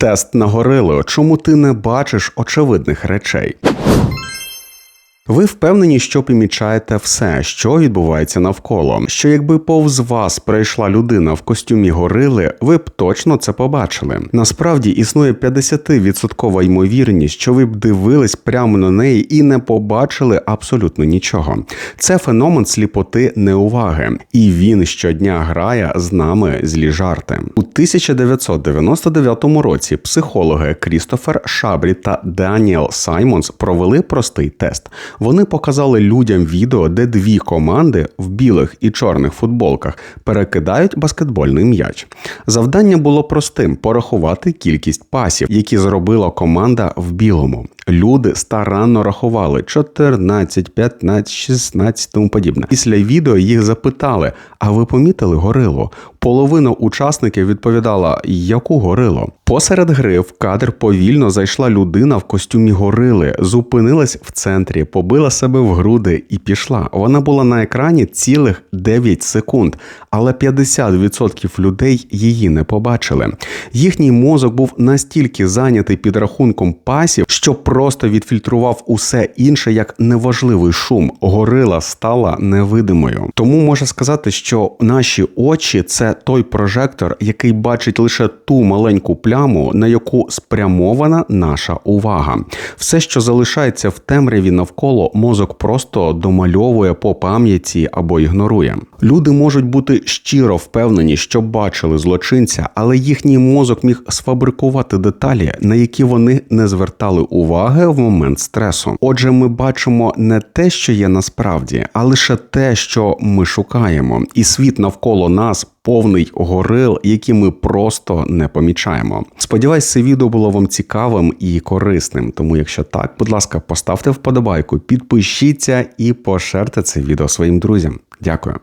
Тест на горилу. Чому ти не бачиш очевидних речей? Ви впевнені, що помічаєте все, що відбувається навколо. Що якби повз вас прийшла людина в костюмі горили, ви б точно це побачили. Насправді існує 50% ймовірність, що ви б дивились прямо на неї і не побачили абсолютно нічого. Це феномен сліпоти неуваги, і він щодня грає з нами злі жарти. У 1999 році психологи Крістофер Шабрі та Даніел Саймонс провели простий тест. Вони показали людям відео, де дві команди в білих і чорних футболках перекидають баскетбольний м'яч. Завдання було простим: порахувати кількість пасів, які зробила команда в білому. Люди старанно рахували 14, 15, 16 тому подібне. Після відео їх запитали: а ви помітили горилу? Половина учасників відповідала, яку горилу? Посеред гри в кадр повільно зайшла людина в костюмі горили, зупинилась в центрі, побила себе в груди і пішла. Вона була на екрані цілих 9 секунд, але 50% людей її не побачили. Їхній мозок був настільки зайнятий підрахунком пасів, що просто відфільтрував усе інше як неважливий шум. Горила стала невидимою. Тому можна сказати, що наші очі це той прожектор, який бачить лише ту маленьку пляму, на яку спрямована наша увага. Все, що залишається в темряві навколо, мозок просто домальовує по пам'яті або ігнорує. Люди можуть бути щиро впевнені, що бачили злочинця, але їхній мозок міг сфабрикувати деталі, на які вони не звертали уваги в момент стресу. Отже, ми бачимо не те, що є насправді, а лише те, що ми шукаємо, і світ навколо нас. Повний горил, які ми просто не помічаємо. Сподіваюсь, це відео було вам цікавим і корисним. Тому, якщо так, будь ласка, поставте вподобайку, підпишіться і пошерте це відео своїм друзям. Дякую.